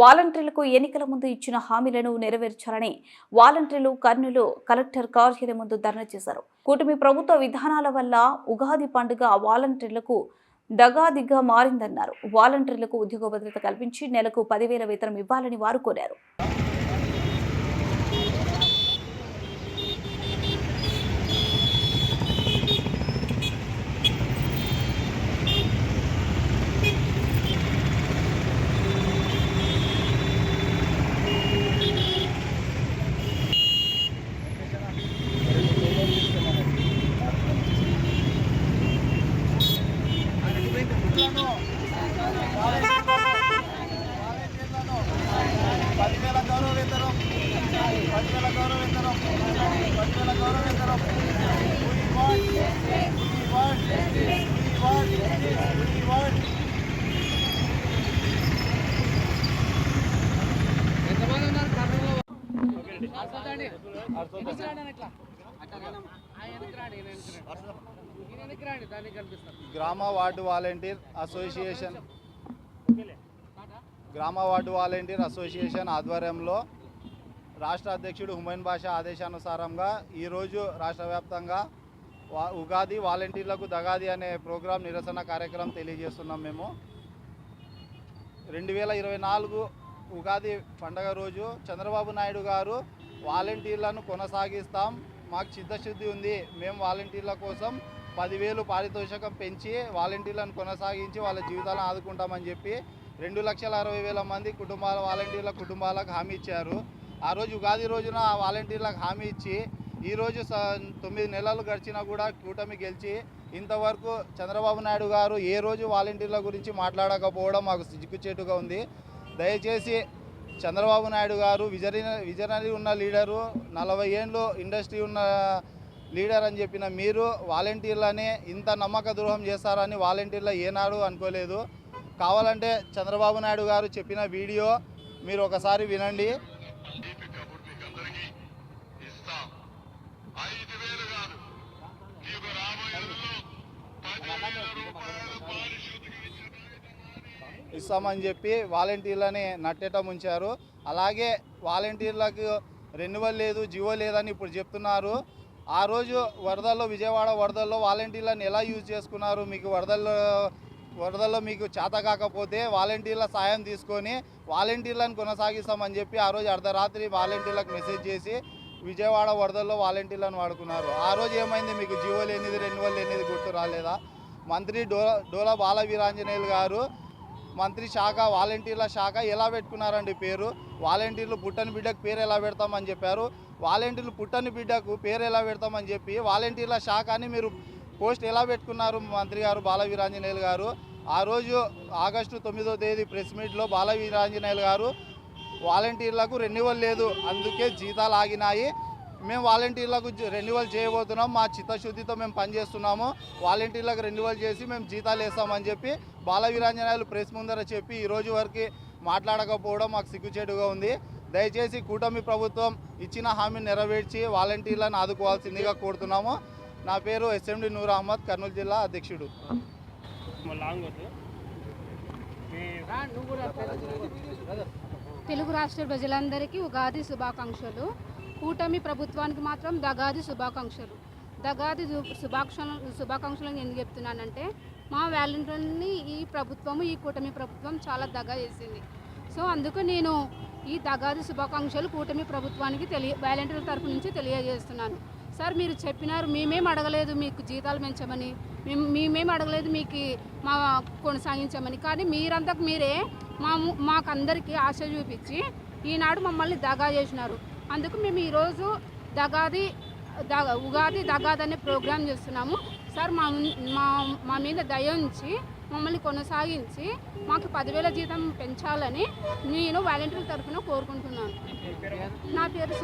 వాలంటీర్లకు ఎన్నికల ముందు ఇచ్చిన హామీలను నెరవేర్చాలని వాలంటీర్లు కర్నూలు కలెక్టర్ కార్యాలయం ముందు ధర్నా చేశారు. కూటమి ప్రభుత్వ విధానాల వల్ల ఉగాది పండుగ వాలంటీర్లకు దగాదిగ్గా మారిందన్నారు. వాలంటీర్లకు ఉద్యోగ భద్రత కల్పించి నెలకు పదివేల వేతనం ఇవ్వాలని వారు కోరారు. గ్రామ వార్డు వాలంటీర్ అసోసియేషన్. గ్రామ వార్డు వాలంటీర్ అసోసియేషన్ ఆధ్వర్యంలో రాష్ట్ర అధ్యక్షుడు హుమైన్ బాషా ఆదేశానుసారంగా ఈరోజు రాష్ట్ర వ్యాప్తంగా ఉగాది వాలంటీర్లకు దగాది అనే ప్రోగ్రాం నిరసన కార్యక్రమం తెలియజేస్తున్నాం మేము. రెండు వేల ఇరవై నాలుగు ఉగాది పండగ రోజు చంద్రబాబు నాయుడు గారు వాలంటీర్లను కొనసాగిస్తాం. మాకు చిత్తశుద్ధి ఉంది. మేము వాలంటీర్ల కోసం పదివేలు పారితోషికం పెంచి వాలంటీర్లను కొనసాగించి వాళ్ళ జీవితాలను ఆదుకుంటామని చెప్పి రెండు లక్షల అరవై వేల మంది కుటుంబాల వాలంటీర్ల కుటుంబాలకు హామీ ఇచ్చారు. ఆ రోజు ఉగాది రోజున ఆ వాలంటీర్లకు హామీ ఇచ్చి ఈరోజు స తొమ్మిది నెలలు గడిచినా కూడా కూటమి గెలిచి ఇంతవరకు చంద్రబాబు నాయుడు గారు ఏ రోజు వాలంటీర్ల గురించి మాట్లాడకపోవడం మాకు సిగ్గుచేటుగా ఉంది. దయచేసి చంద్రబాబు నాయుడు గారు విజరీ విజనరీ ఉన్న లీడరు నలభై ఏండ్లు ఇండస్ట్రీ ఉన్న లీడర్ అని చెప్పిన మీరు వాలంటీర్లని ఇంత నమ్మక ద్రోహం చేస్తారని వాలంటీర్లు ఏనాడు అనుకోలేదు. కావాలంటే చంద్రబాబు నాయుడు గారు చెప్పిన వీడియో మీరు ఒకసారి వినండి. ఇస్తామని చెప్పి వాలంటీర్లని నట్టేట ముంచారు. అలాగే వాలంటీర్లకు రెన్యువల్ లేదు జివో లేదని ఇప్పుడు చెప్తున్నారు. ఆ రోజు వరదల్లో విజయవాడ వరదల్లో వాలంటీర్లను ఎలా యూజ్ చేసుకున్నారు? మీకు వరదల్లో వరదల్లో మీకు చేత కాకపోతే వాలంటీర్ల సాయం తీసుకొని వాలంటీర్లను కొనసాగిస్తామని చెప్పి ఆ రోజు అర్ధరాత్రి వాలంటీర్లకు మెసేజ్ చేసి విజయవాడ వరదల్లో వాలంటీర్లను వాడుకున్నారు. ఆ రోజు ఏమైంది? మీకు జీవో లేనిది రెన్యువల్ లేనిది గుర్తు రాలేదా? మంత్రి డోలా డోలా బాల వీరాంజనేయులు గారు మంత్రి శాఖ వాలంటీర్ల శాఖ ఎలా పెట్టుకున్నారండి పేరు? వాలంటీర్లు పుట్టని బిడ్డకు పేరు ఎలా పెడతామని చెప్పారు? వాలంటీర్లు పుట్టని బిడ్డకు పేరు ఎలా పెడతామని చెప్పి వాలంటీర్ల శాఖ అని మీరు పోస్ట్ ఎలా పెట్టుకున్నారు మంత్రి గారు బాలవీరాంజనేయులు గారు? ఆ రోజు ఆగస్టు తొమ్మిదో తేదీ ప్రెస్ మీట్లో బాలవీరాంజనేయులు గారు వాలంటీర్లకు రెన్యువల్ లేదు అందుకే జీతాలు ఆగినాయి. మేము వాలంటీర్లకు రెన్యువల్ చేయబోతున్నాం. మా చిత్తశుద్ధితో మేము పనిచేస్తున్నాము. వాలంటీర్లకు రెన్యువల్ చేసి మేము జీతాలు వేస్తామని చెప్పి బాలవీరాంజనాయులు ప్రెస్ ముందర చెప్పి ఈరోజు వరకు మాట్లాడకపోవడం మాకు సిగ్గుచేటుగా ఉంది. దయచేసి కూటమి ప్రభుత్వం ఇచ్చిన హామీని నెరవేర్చి వాలంటీర్లను ఆదుకోవాల్సిందిగా కోరుతున్నాము. నా పేరు ఎస్ఎండి నూర్ అహ్మద్ కర్నూలు జిల్లా అధ్యక్షుడు. తెలుగు రాష్ట్ర ప్రజలందరికీ ఉగాది శుభాకాంక్షలు. కూటమి ప్రభుత్వానికి మాత్రం దగాది శుభాకాంక్షలు. దగాది శు- శుభాకాంక్షలు ఎందుకు చెప్తున్నానంటే మా వాలంటీర్ని ఈ ప్రభుత్వము ఈ కూటమి ప్రభుత్వం చాలా దగా చేసింది. సో అందుకు నేను ఈ దగాది శుభాకాంక్షలు కూటమి ప్రభుత్వానికి తెలియ వాలంటీర్ల తరఫు నుంచి తెలియజేస్తున్నాను. సార్ మీరు చెప్పినారు మేమేం అడగలేదు మీకు జీతాలు పెంచమని. మేము మేమేం అడగలేదు మీకు మా కొనసాగించమని. కానీ మీరంతకు మీరే మా మాకందరికీ ఆశ చూపించి ఈనాడు మమ్మల్ని దగా చేసినారు. అందుకు మేము ఈరోజు దగాది దగ ఉగాది దగాది అనే ప్రోగ్రాం చేస్తున్నాము. సార్ మా మా మా మీద దయ ఉంచి మమ్మల్ని కొనసాగించి మాకు పదివేల జీతం పెంచాలని నేను వాలంటీర్ తరఫున కోరుకుంటున్నాను. నా పేరు